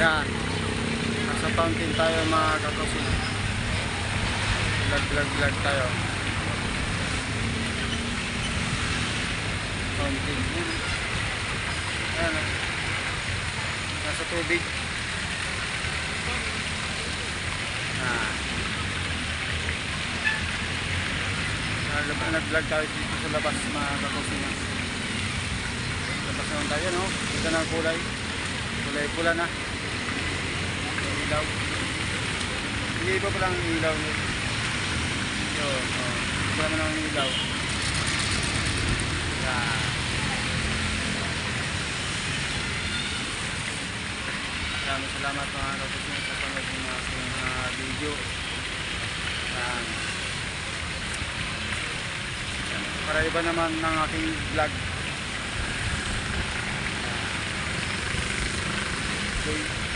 Yan. Nasa fountain tayo mga kakusin. Vlog, vlog, vlog tayo. Fountain. Ayan. Nasa tubig. Ah. Nag- Nag-vlog tayo dito sa labas mga kakusin. Labas naman tayo no. Ito na ang kulay. Kulay pula na. Ilaw. Hindi iba pala ang ilaw niya. So, oh, iba naman ang ilaw. Yan. Maraming salamat mga kapatid sa panood ng aking mga video. Yan. Para iba naman ng aking vlog. Okay.